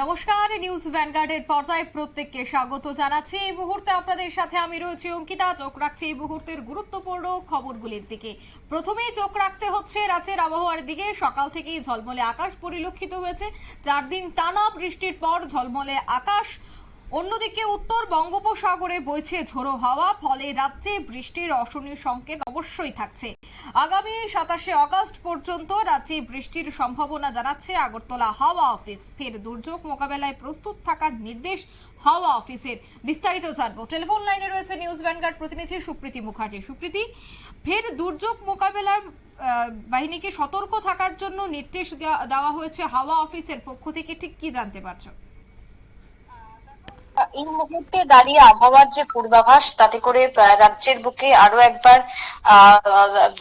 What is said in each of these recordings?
নমস্কার, নিউজ ভ্যানগার্ডের পর্দায় প্রত্যেককে স্বাগত জানাচ্ছি। এই মুহূর্তে আপনাদের সাথে আমি রয়েছি অঙ্কিতা। চোখ রাখছি এই মুহূর্তের গুরুত্বপূর্ণ খবরগুলির দিকে। প্রথমেই চোখ রাখতে হচ্ছে রাজ্যের আবহাওয়ার দিকে। সকাল থেকেই ঝলমলে আকাশ পরিলক্ষিত হয়েছে চার দিন টানা বৃষ্টির পর ঝলমলে আকাশ। অন্যদিকে উত্তর বঙ্গোপসাগরে বইছে ঝোড়ো হাওয়া, ফলে রাজ্যে বৃষ্টির অশনি সংকেত অবশ্যই থাকছে। আগামী সাতাশে আগস্ট পর্যন্ত রাজ্যে বৃষ্টির সম্ভাবনা জানাচ্ছে আগরতলা হাওয়া অফিস। ফের দুর্যোগ মোকাবেলায় প্রস্তুত থাকার নির্দেশ হাওয়া অফিসের। বিস্তারিত জানব। টেলিফোন লাইনে রয়েছে নিউজ ভ্যানগার্ড প্রতিনিধি সুপ্রীতি মুখার্জি। সুপ্রীতি, ফের দুর্যোগ মোকাবেলার বাহিনীকে সতর্ক থাকার জন্য নির্দেশ দেওয়া হয়েছে হাওয়া অফিসের পক্ষ থেকে। ঠিক কি জানতে পারছ? এই মুহূর্তে দাঁড়িয়ে আবহাওয়ার যে পূর্বাভাস, তাতে করে রাজ্যের বুকে আরও একবার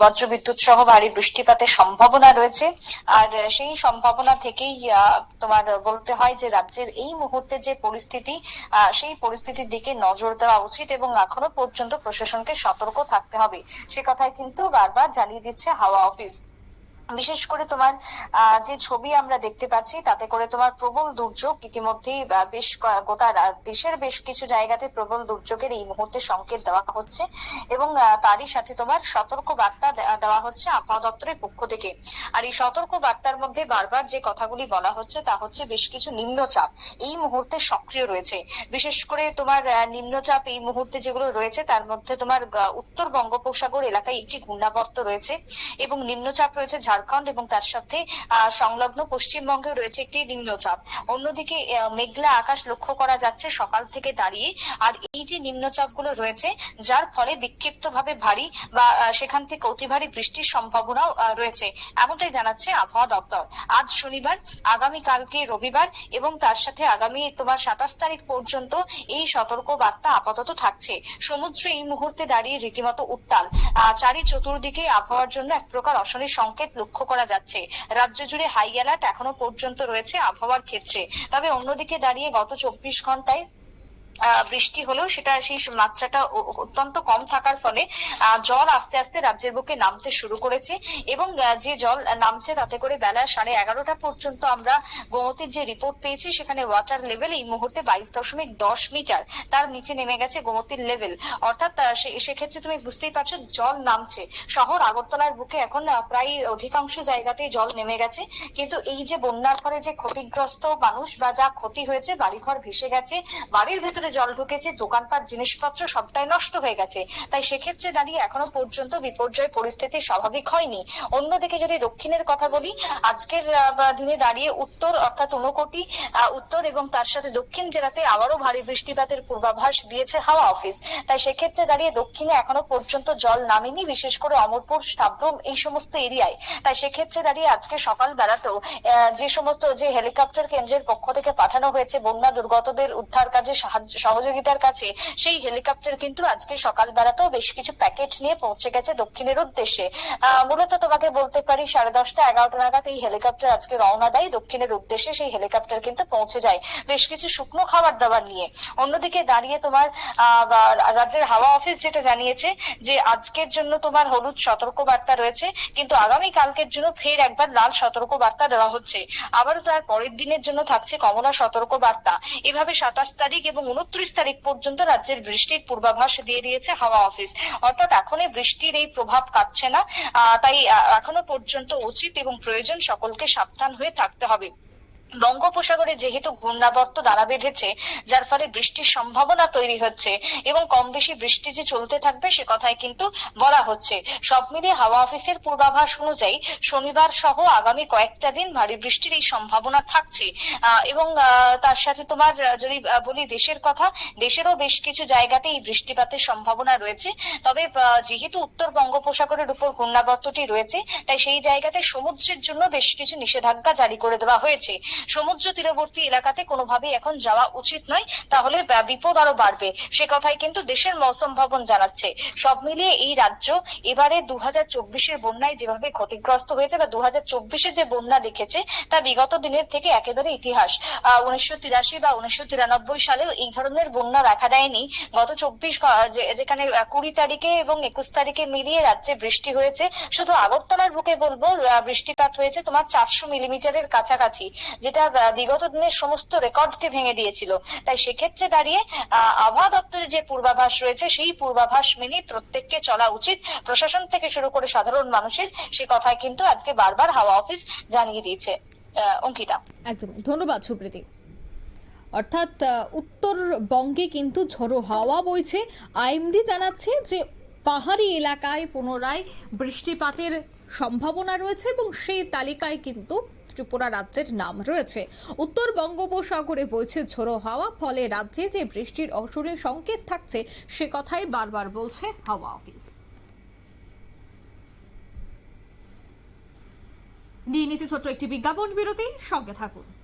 বজ্রবিদ্যুৎ সহ ভারী বৃষ্টিপাতের সম্ভাবনা রয়েছে। আর সেই সম্ভাবনা থেকেই তোমার বলতে হয় যে, রাজ্যের এই মুহূর্তে যে পরিস্থিতি সেই পরিস্থিতির দিকে নজর দেওয়া উচিত এবং এখনও পর্যন্ত প্রশাসনকে সতর্ক থাকতে হবে। সে কথাই কিন্তু বারবার জানিয়ে দিচ্ছে হাওয়া অফিস। বিশেষ করে তোমার যে ছবি আমরা দেখতে পাচ্ছি, তাতে করে তোমার প্রবল দুর্যোগ ইতিমধ্যেই বেশ গোটা দেশের বেশ কিছু জায়গাতে প্রবল দুর্যোগের এই মুহূর্তে সংকেত দেওয়া হচ্ছে এবং তারই সাথে তোমার সতর্ক বার্তা দেওয়া হচ্ছে আবহাওয়া দপ্তরের পক্ষ থেকে। আর এই সতর্ক বার্তার মধ্যে বারবার যে কথাগুলি বলা হচ্ছে, তা হচ্ছে বেশ কিছু নিম্নচাপ। এই মুহূর্তে সক্রিয় রয়েছে। বিশেষ করে তোমার নিম্নচাপ এই মুহূর্তে যেগুলো রয়েছে, তার মধ্যে তোমার উত্তর বঙ্গোপসাগর এলাকায় একটি ঘূর্ণাবর্ত রয়েছে এবং নিম্নচাপ রয়েছে ঝাড়খণ্ড এবং তার সাথে সংলগ্ন পশ্চিমবঙ্গে রয়েছে একটি নিম্নচাপ। অন্যদিকে মেঘলা আকাশ লক্ষ্য করা যাচ্ছে সকাল থেকে দাঁড়িয়ে। আর এই যে নিম্নচাপগুলো রয়েছে, যার ফলে বিক্ষিপ্তভাবে ভারী বা সেখান থেকে অতি ভারী বৃষ্টির সম্ভাবনাও রয়েছে। এমনটাই জানাচ্ছে আবহাওয়া দপ্তর। আজ শনিবার, আগামী কালকে রবিবার এবং তার সাথে আগামী তোমার সাতাশ তারিখ পর্যন্ত এই সতর্ক বার্তা আপাতত থাকছে। সমুদ্র এই মুহূর্তে দাঁড়িয়ে রীতিমতো উত্তাল। চারি চতুর্দিকে আবহাওয়ার জন্য এক প্রকার অশনির সংকেত লক্ষ্য করা যাচ্ছে। রাজ্য জুড়ে হাই অ্যালার্ট এখনও পর্যন্ত রয়েছে আবহাওয়ার ক্ষেত্রে। তবে অন্যদিকে দাঁড়িয়ে গত চব্বিশ ঘন্টায় বৃষ্টি হলেও সেটা সেই মাত্রাটা অত্যন্ত কম থাকার ফলে জল আস্তে আস্তে রাজ্যের বুকে নামতে শুরু করেছে এবং যে জল নামছে তাতে করে বেলা সাড়ে এগারোটা পর্যন্ত আমরা গোমতির যে রিপোর্ট পেয়েছি, সেখানে ওয়াটার লেভেল এই মুহূর্তে বাইশ দশমিক দশ মিটার, তার নিচে নেমে গেছে গোমতির লেভেল অর্থাৎ সেক্ষেত্রে তুমি বুঝতেই পারছ জল নামছে। শহর আগরতলার বুকে এখন প্রায় অধিকাংশ জায়গাতেই জল নেমে গেছে। কিন্তু এই যে বন্যার ফলে যে ক্ষতিগ্রস্ত মানুষ বা যা ক্ষতি হয়েছে, বাড়িঘর ভেসে গেছে, বাড়ির ভেতরে জল ঢুকেছে, দোকানপাট, জিনিসপত্র সবটাই নষ্ট হয়ে গেছে। তাই সেক্ষেত্রে দাঁড়িয়ে এখনও পর্যন্ত বিপর্যয় পরিস্থিতি স্বাভাবিক হয়নি। অন্যদিকে যদি দক্ষিণের কথা বলি, আজকের দিনে দাঁড়িয়ে উত্তর অর্থাৎ ঊনকোটি উত্তর এবং তার সাথে দক্ষিণ জেলাতে আবারও ভারী বৃষ্টিপাতের পূর্বাভাস দিয়েছে হাওয়া অফিস। তাই সেক্ষেত্রে দাঁড়িয়ে দক্ষিণে এখনও পর্যন্ত জল নামেনি, বিশেষ করে অমরপুর, সাবরুম এই সমস্ত এরিয়ায়। তাই সেক্ষেত্রে দাঁড়িয়ে আজকে সকাল বেলাতেও যে সমস্ত যে হেলিকপ্টার কেন্দ্রের পক্ষ থেকে পাঠানো হয়েছে বন্যা দুর্গতদের উদ্ধার কাজে সাহায্য সহযোগিতার কাছে, সেই হেলিকপ্টার কিন্তু আজকে সকাল বেলাতেও বেশ কিছু প্যাকেট নিয়ে পৌঁছে গেছে দক্ষিণের উদ্দেশ্যে। মূলত তোমাকে বলতে পারি, সাড়ে দশটা, এগারোটা নাগাদ এই হেলিকপ্টার আজকে রওনা দেয়। দক্ষিণের উদ্দেশ্যে সেই হেলিকপ্টার কিন্তু পৌঁছে যায় বেশ কিছু শুকনো খাবার দাবার নিয়ে। অন্যদিকে দাঁড়িয়ে তোমার রাজ্যের হাওয়া অফিস যেটা জানিয়েছে যে আজকের জন্য তোমার হলুদ সতর্ক বার্তা রয়েছে, কিন্তু আগামী কালকের জন্য ফের একবার লাল সতর্ক বার্তা দেওয়া হচ্ছে। আবারও তার পরের দিনের জন্য থাকছে কমলা সতর্ক বার্তা এভাবে সাতাশ তারিখ এবং উনত্রিশ তারিখ পর্যন্ত রাজ্যের বৃষ্টির পূর্বাভাস দিয়ে দিয়েছে হাওয়া অফিস। অর্থাৎ এখনই বৃষ্টির এই প্রভাব কাটছে না। তাই এখনও পর্যন্ত উচিত এবং প্রয়োজন সকলকে সাবধান হয়ে থাকতে হবে। বঙ্গোপসাগরে যেহেতু ঘূর্ণাবর্ত দ্বারা বেঁধেছে, যার ফলে বৃষ্টির সম্ভাবনা তৈরি হচ্ছে এবং কম বেশি বৃষ্টি যে চলতে থাকবে সে কথাই কিন্তু বলা হচ্ছে। সব মিলিয়ে হাওয়া অফিসের পূর্বাভাস অনুযায়ী শনিবার সহ আগামী কয়েকটা দিন ভারী বৃষ্টির এই সম্ভাবনা থাকছে। এবং তার সাথে তোমার যদি বলি দেশের কথা, দেশেরও বেশ কিছু জায়গাতে এই বৃষ্টিপাতের সম্ভাবনা রয়েছে। তবে যেহেতু উত্তর বঙ্গোপসাগরের উপর ঘূর্ণাবর্তটি রয়েছে, তাই সেই জায়গাতে সমুদ্রের জন্য বেশ কিছু নিষেধাজ্ঞা জারি করে দেওয়া হয়েছে। সমুদ্র তীরবর্তী এলাকাতে কোনোভাবেই এখন যাওয়া উচিত নয়। তাহলে বিপদ আরও বাড়বে। সে কথাই কিন্তু দেশের মৌসুম ভবন জানাচ্ছে। সব মিলিয়ে এই রাজ্য এবারে দু হাজার চব্বিশের বন্যায় যেভাবে ক্ষতিগ্রস্ত হয়েছে বা দু হাজার চব্বিশে যে বন্যা দেখেছে, তা বিগত দিনের থেকে একেবারে ইতিহাস। উনিশশো তিরাশি বা উনিশশো তিরানব্বই সালেও এই ধরনের বন্যা দেখা দেয়নি। গত চব্বিশ যেখানে কুড়ি তারিখে এবং একুশ তারিখে মিলিয়ে রাজ্যে বৃষ্টি হয়েছে। শুধু আগরতলার বুকে বলব বৃষ্টিপাত হয়েছে তোমার চারশো মিলিমিটারের কাছাকাছি যে যেটা বিগত দিনের সমস্ত রেকর্ডকে ভেঙে দিয়েছিল। তাই সেক্ষেত্রে দাঁড়িয়ে আবহাওয়া দপ্তরের যে পূর্বাভাস রয়েছে, সেই পূর্বাভাস মেনে প্রত্যেককে চলা উচিত। প্রশাসন থেকে শুরু করে সাধারণ মানুষের, সে কথাই কিন্তু আজকে বারবার হাওয়া অফিস জানিয়ে দিয়েছে। অঙ্কিতা। একদম। ধন্যবাদ, সুপ্রীতি। অর্থাৎ উত্তরবঙ্গে কিন্তু ঝোড়ো হাওয়া বইছে। আইএমডি জানাচ্ছে যে, পাহাড়ি এলাকায় পুনরায় বৃষ্টিপাতের সম্ভাবনা রয়েছে এবং সেই তালিকায় কিন্তু ত্রিপুরা রাজ্যের নাম রয়েছে। উত্তর বঙ্গোপসাগরে বইছে ঝোড়ো হাওয়া, ফলে রাজ্যে যে বৃষ্টির অসুরের সংকেত থাকছে, সে কথাই বারবার বলছে হাওয়া অফিস। নিয়ে নিচে ছোট্ট একটি বিজ্ঞাপন বিরতি, সঙ্গে থাকুন।